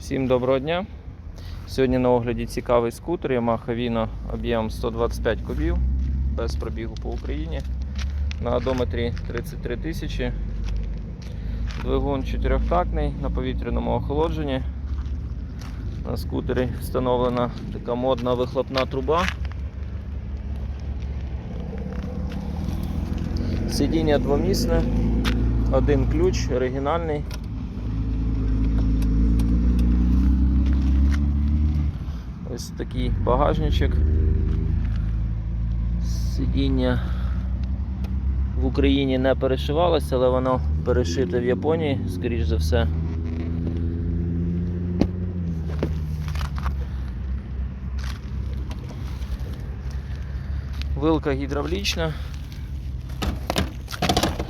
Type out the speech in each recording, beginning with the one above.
Всім доброго дня. Сьогодні на огляді цікавий скутер Yamaha Vino об'ємом 125 кубів без пробігу по Україні. На одометрі 33 тисячі. Двигун чотирьохтактний на повітряному охолодженні. На скутері встановлена така модна вихлопна труба. Сидіння двомісне, один ключ, оригінальний. Ось такий багажничок. Сидіння в Україні не перешивалося, але воно перешите в Японії, скоріш за все. Вилка гідравлічна.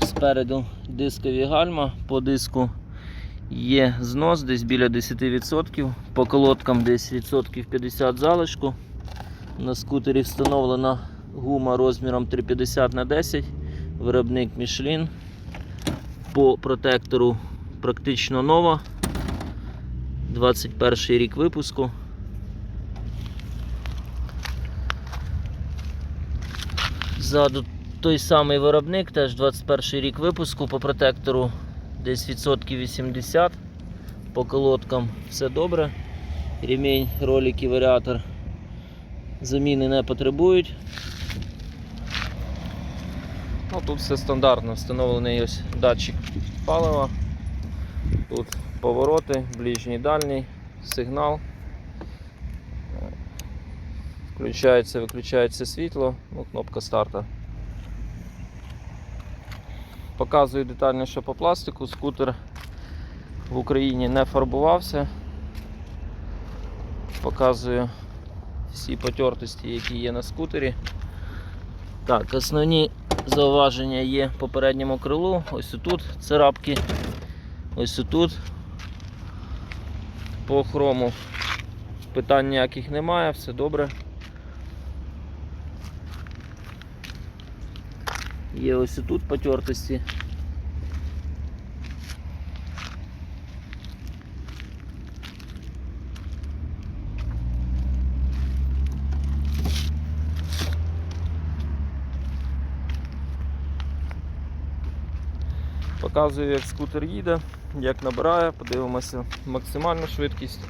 Спереду дискові гальма, по диску Є знос десь біля 10%, по колодкам десь відсотків 50 залишку. На скутері встановлена гума розміром 350 на 10 виробник Michelin. По протектору практично нова. 21 рік випуску. Ззаду той самий виробник, теж 21 рік випуску по протектору десь відсотків 80 по колодкам все добре. Ремінь, ролики, варіатор заміни не потребують. Ну, тут все стандартно, встановлений ось датчик палива. Тут повороти, ближній дальній, сигнал. Включається, виключається світло, ну, кнопка старта. Показую детальніше по пластику. Скутер в Україні не фарбувався. Показую всі потертості, які є на скутері. Так, основні зауваження є по передньому крилу. Ось тут царапки, ось тут. По хрому питань ніяких немає, все добре. Є ось тут потертості. Показую, як скутер їде, як набирає, подивимося максимальну швидкість.